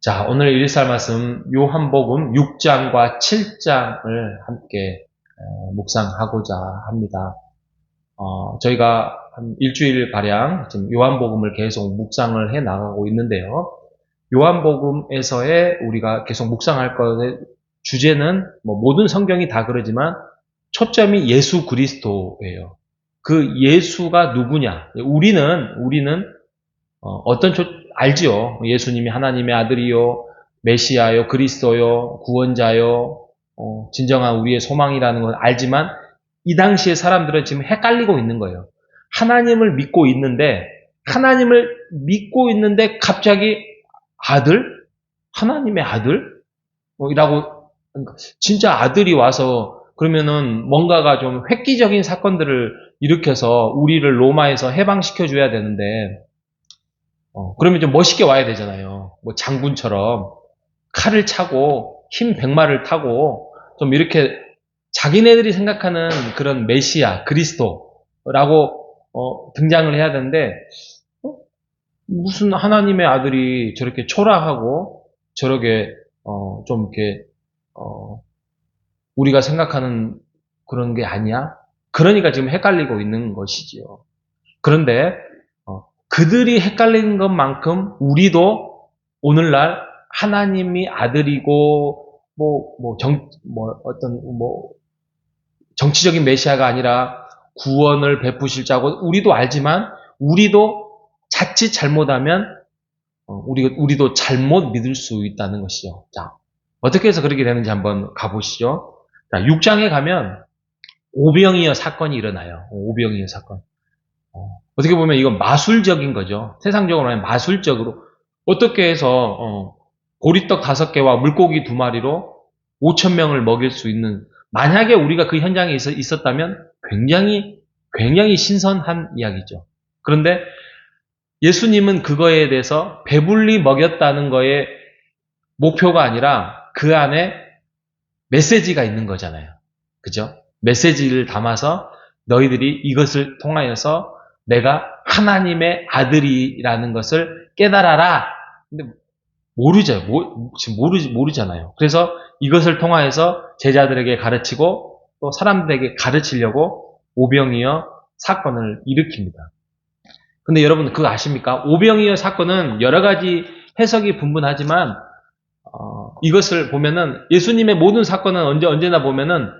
자, 오늘 일살 말씀 요한복음 6장과 7장을 함께 어, 묵상하고자 합니다. 어, 저희가 한 일주일 가량 지금 요한복음을 계속 묵상을 해 나가고 있는데요. 요한복음에서의 우리가 계속 묵상할 것의 주제는 뭐 모든 성경이 다 그러지만 초점이 예수 그리스도예요. 그 예수가 누구냐? 우리는 우리는 어, 떤 초, 알지요. 예수님이 하나님의 아들이요, 메시아요, 그리스도요, 구원자요, 어, 진정한 우리의 소망이라는 걸 알지만 이 당시에 사람들은 지금 헷갈리고 있는 거예요. 하나님을 믿고 있는데 하나님을 믿고 있는데 갑자기 아들? 하나님의 아들? 뭐 진짜 아들이 와서 그러면은 뭔가가 좀 획기적인 사건들을 일으켜서 우리를 로마에서 해방시켜 줘야 되는데 어, 그러면 좀 멋있게 와야 되잖아요. 뭐 장군처럼 칼을 차고 흰 백마를 타고 좀 이렇게 자기네들이 생각하는 그런 메시아, 그리스도라고 어, 등장을 해야 되는데 어? 무슨 하나님의 아들이 저렇게 초라하고 저렇게 어, 좀 이렇게 어, 우리가 생각하는 그런 게 아니야? 그러니까 지금 헷갈리고 있는 것이지요. 그런데 그들이 헷갈리는 것만큼 우리도 오늘날 하나님이 아들이고 뭐, 뭐, 정, 뭐, 어떤, 뭐, 정치적인 메시아가 아니라 구원을 베푸실 자고 우리도 알지만 우리도 자칫 잘못하면 어, 우리, 우리도 잘못 믿을 수 있다는 것이죠. 자, 어떻게 해서 그렇게 되는지 한번 가보시죠. 자, 6장에 가면 오병이어 사건이 일어나요. 오병이어 사건. 어, 떻게 보면 이건 마술적인 거죠. 세상적으로 하면 마술적으로 어떻게 해서 어, 보리떡 다섯 개와 물고기 두 마리로 5천 명을 먹일 수 있는 만약에 우리가 그 현장에 있었, 다면 굉장히 굉장히 신선한 이야기죠. 그런데 예수님은 그거에 대해서 배불리 먹였다는 거에 목표가 아니라 그 안에 메시지가 있는 거잖아요. 그죠? 메시지를 담아서 너희들이 이것을 통하여서 내가 하나님의 아들이라는 것을 깨달아라. 근데 모르죠. 모, 지금 모르, 모르잖아요. 그래서 이것을 통하여서 제자들에게 가르치고 또 사람들에게 가르치려고 오병이어 사건을 일으킵니다. 근데 여러분 그거 아십니까? 오병이어 사건은 여러 가지 해석이 분분하지만 어, 이것을 보면은 예수님의 모든 사건은 언제 언제나 보면은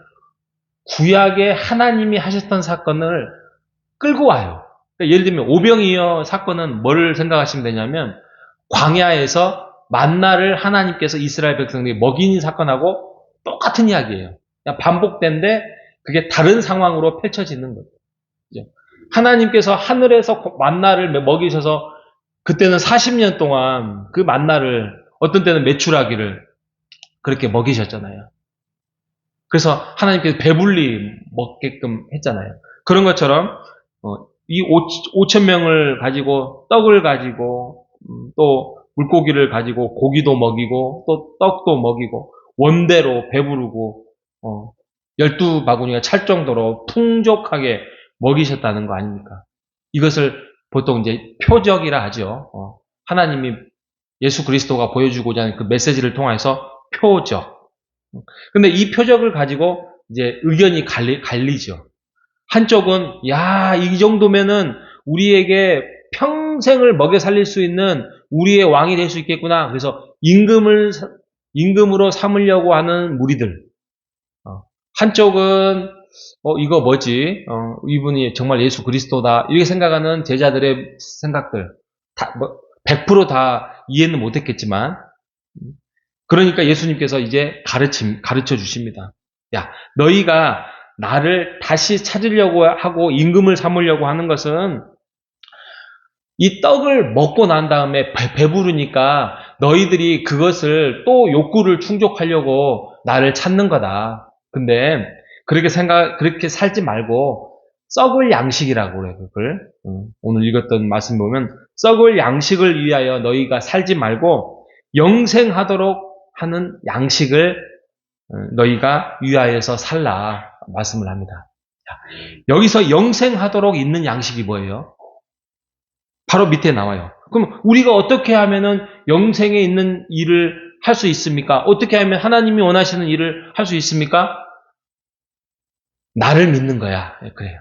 구약의 하나님이 하셨던 사건을 끌고 와요. 그러니까 예를 들면 오병이어 사건은 뭘 생각하시면 되냐면 광야에서 만나를 하나님께서 이스라엘 백성들이 먹인 사건하고 똑같은 이야기예요. 반복된데 그게 다른 상황으로 펼쳐지는 거죠. 하나님께서 하늘에서 만나를 먹이셔서 그때는 40년 동안 그 만나를 어떤 때는 매출하기를 그렇게 먹이셨잖아요. 그래서 하나님께서 배불리 먹게끔 했잖아요. 그런 것처럼 어, 이 5천 명을 가지고 떡을 가지고 음, 또 물고기를 가지고 고기도 먹이고 또 떡도 먹이고 원대로 배부르고 어, 12바구니가 찰 정도로 풍족하게 먹이셨다는 거 아닙니까? 이것을 보통 이제 표적이라 하죠. 어, 하나님이 예수 그리스도가 보여주고자 하는 그 메시지를 통해서 표적. 근데 이 표적을 가지고 이제 의견이 갈리, 갈리죠. 한쪽은 야, 이 정도면은 우리에게 평생을 먹여 살릴 수 있는 우리의 왕이 될 수 있겠구나. 그래서 임금을 임금으로 삼으려고 하는 무리들. 어, 한쪽은 어, 이거 뭐지? 어, 이분이 정말 예수 그리스도다. 이렇게 생각하는 제자들의 생각들. 다, 뭐, 100%다 이해는 못했겠지만. 그러니까 예수님께서 이제 가르침, 가르쳐 주십니다. 야, 너희가 나를 다시 찾으려고 하고 임금을 삼으려고 하는 것은 이 떡을 먹고 난 다음에 배, 부르니까 너희들이 그것을 또 욕구를 충족하려고 나를 찾는 거다. 근데 그렇게 생각, 그렇게 살지 말고 썩을 양식이라고 그래, 그걸. 오늘 읽었던 말씀 보면 썩을 양식을 위하여 너희가 살지 말고 영생하도록 하는 양식을 너희가 위하여서 살라. 말씀을 합니다. 여기서 영생하도록 있는 양식이 뭐예요? 바로 밑에 나와요. 그럼 우리가 어떻게 하면은 영생에 있는 일을 할 수 있습니까? 어떻게 하면 하나님이 원하시는 일을 할 수 있습니까? 나를 믿는 거야. 예, 그래요.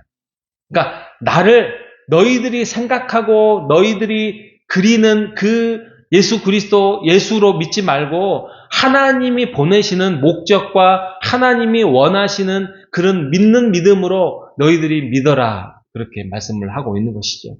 그러니까 나를 너희들이 생각하고 너희들이 그리는 그 예수 그리스도 예수로 믿지 말고 하나님이 보내시는 목적과 하나님이 원하시는 그런 믿는 믿음으로 너희들이 믿어라. 그렇게 말씀을 하고 있는 것이죠.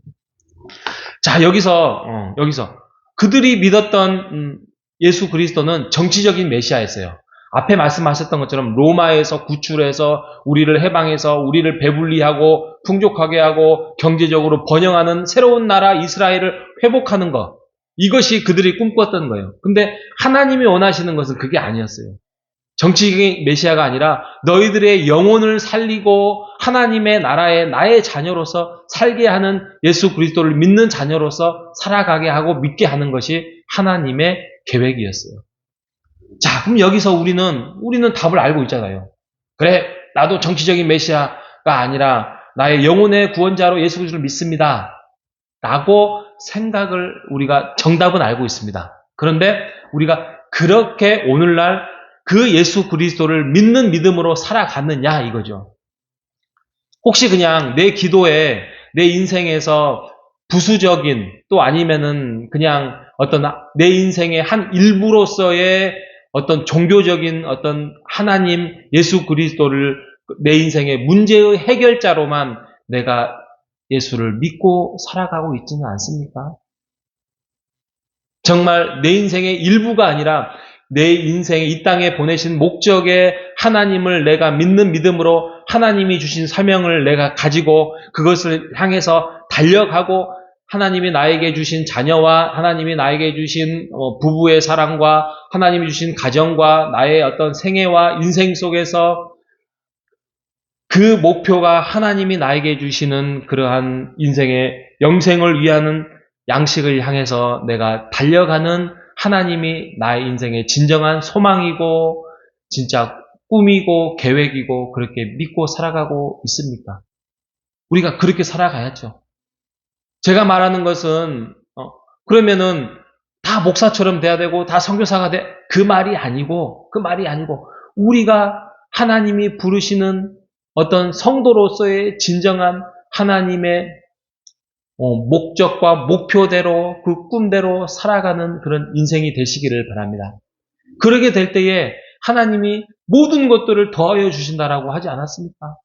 자, 여기서, 어, 여기서 그들이 믿었던 음, 예수 그리스도는 정치적인 메시아였어요. 앞에 말씀하셨던 것처럼 로마에서 구출해서 우리를 해방해서 우리를 배불리하고 풍족하게 하고 경제적으로 번영하는 새로운 나라 이스라엘을 회복하는 것. 이것이 그들이 꿈꿨던 거예요. 근데 하나님이 원하시는 것은 그게 아니었어요. 정치적인 메시아가 아니라 너희들의 영혼을 살리고 하나님의 나라에 나의 자녀로서 살게 하는 예수 그리스도를 믿는 자녀로서 살아가게 하고 믿게 하는 것이 하나님의 계획이었어요. 자, 그럼 여기서 우리는 우리는 답을 알고 있잖아요. 그래, 나도 정치적인 메시아가 아니라 나의 영혼의 구원자로 예수 그리스도를 믿습니다. 라고 생각을 우리가 정답은 알고 있습니다. 그런데 우리가 그렇게 오늘날 그 예수 그리스도를 믿는 믿음으로 살아갔느냐 이거죠. 혹시 그냥 내 기도에 내 인생에서 부수적인 또 아니면은 그냥 어떤 내 인생의 한 일부로서의 어떤 종교적인 어떤 하나님 예수 그리스도를 내 인생의 문제의 해결자로만 내가 예수를 믿고 살아가고 있지는 않습니까? 정말 내 인생의 일부가 아니라 내 인생의 이 땅에 보내신 목적의 하나님을 내가 믿는 믿음으로 하나님이 주신 사명을 내가 가지고 그것을 향해서 달려가고 하나님이 나에게 주신 자녀와 하나님이 나에게 주신 어, 부부의 사랑과 하나님이 주신 가정과 나의 어떤 생애와 인생 속에서 그 목표가 하나님이 나에게 주시는 그러한 인생의 영생을 위하는 양식을 향해서 내가 달려가는 하나님이 나의 인생의 진정한 소망이고 진짜 꿈이고 계획이고 그렇게 믿고 살아가고 있습니까? 우리가 그렇게 살아가야죠. 제가 말하는 것은 어, 그러면은 다 목사처럼 돼야 되고 다 선교사가 돼 그 말이 아니고 그 말이 아니고 우리가 하나님이 부르시는 어떤 성도로서의 진정한 하나님의 어, 목적과 목표대로 그 꿈대로 살아가는 그런 인생이 되시기를 바랍니다. 그러게 될 때에 하나님이 모든 것들을 더하여 주신다라고 하지 않았습니까?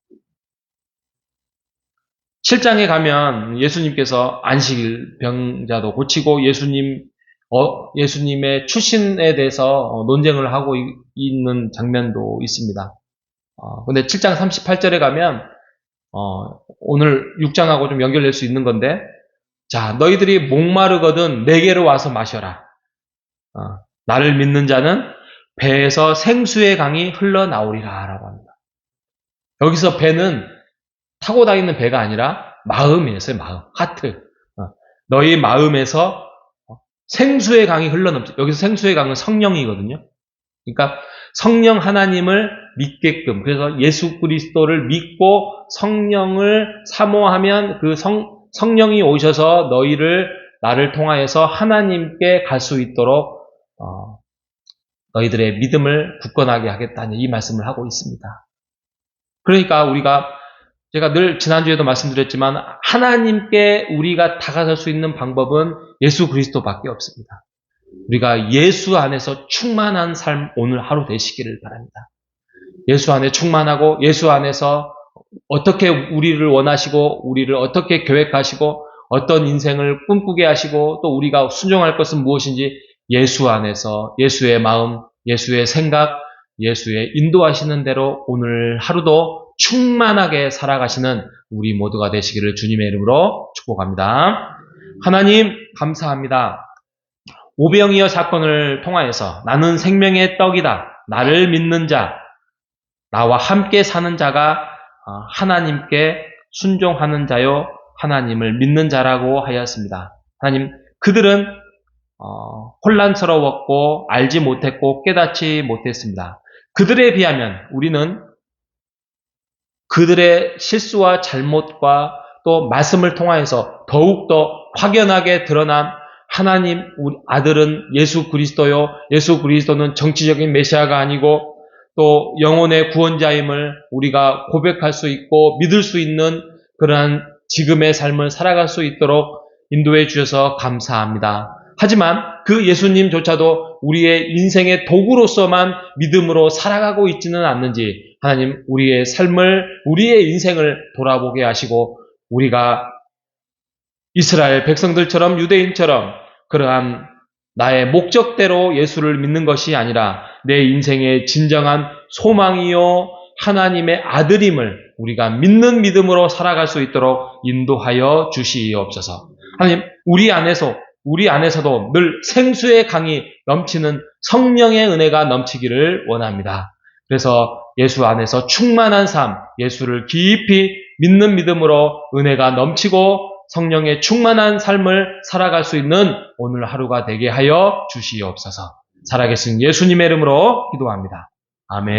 7장에 가면 예수님께서 안식 병자도 고치고 예수님 어, 예수님의 출신에 대해서 어, 논쟁을 하고 있는 장면도 있습니다. 어, 근데 7장 38절에 가면 어, 오늘 6장하고 좀 연결될 수 있는 건데 자 너희들이 목마르거든 내게로 와서 마셔라. 어, 나를 믿는 자는 배에서 생수의 강이 흘러나오리라 라고 합니다. 여기서 배는 타고 다니는 배가 아니라 마음이었어요. 마음, 하트. 어, 너희 마음에서 생수의 강이 흘러넘치. 여기서 생수의 강은 성령이거든요. 그러니까 성령 하나님을 믿게끔 그래서 예수 그리스도를 믿고 성령을 사모하면 그 성, 성령이 오셔서 너희를 나를 통하여서 하나님께 갈 수 있도록 어, 너희들의 믿음을 굳건하게 하겠다는 이 말씀을 하고 있습니다. 그러니까 우리가 제가 늘 지난주에도 말씀드렸지만 하나님께 우리가 다가설 수 있는 방법은 예수 그리스도밖에 없습니다. 우리가 예수 안에서 충만한 삶 오늘 하루 되시기를 바랍니다. 예수 안에 충만하고 예수 안에서 어떻게 우리를 원하시고 우리를 어떻게 계획하시고 어떤 인생을 꿈꾸게 하시고 또 우리가 순종할 것은 무엇인지 예수 안에서 예수의 마음, 예수의 생각, 예수의 인도하시는 대로 오늘 하루도 충만하게 살아가시는 우리 모두가 되시기를 주님의 이름으로 축복합니다. 하나님 감사합니다. 오병이어 사건을 통하여서 나는 생명의 떡이다. 나를 믿는 자, 나와 함께 사는 자가 어, 하나님께 순종하는 자요, 하나님을 믿는 자라고 하였습니다. 하나님, 그들은 어, 혼란스러웠고 알지 못했고 깨닫지 못했습니다. 그들에 비하면 우리는 그들의 실수와 잘못과 또 말씀을 통하여서 더욱더 확연하게 드러난 하나님 우리 아들은 예수 그리스도요. 예수 그리스도는 정치적인 메시아가 아니고 또 영혼의 구원자임을 우리가 고백할 수 있고 믿을 수 있는 그러한 지금의 삶을 살아갈 수 있도록 인도해 주셔서 감사합니다. 하지만 그 예수님조차도 우리의 인생의 도구로서만 믿음으로 살아가고 있지는 않는지 하나님 우리의 삶을 우리의 인생을 돌아보게 하시고 우리가 이스라엘 백성들처럼 유대인처럼 그러한 나의 목적대로 예수를 믿는 것이 아니라 내 인생의 진정한 소망이요 하나님의 아들임을 우리가 믿는 믿음으로 살아갈 수 있도록 인도하여 주시옵소서. 하나님 우리 안에서 우리 안에서도 늘 생수의 강이 넘치는 성령의 은혜가 넘치기를 원합니다. 그래서 예수 안에서 충만한 삶, 예수를 깊이 믿는 믿음으로 은혜가 넘치고 성령의 충만한 삶을 살아갈 수 있는 오늘 하루가 되게 하여 주시옵소서. 살아계신 예수님의 이름으로 기도합니다. 아멘.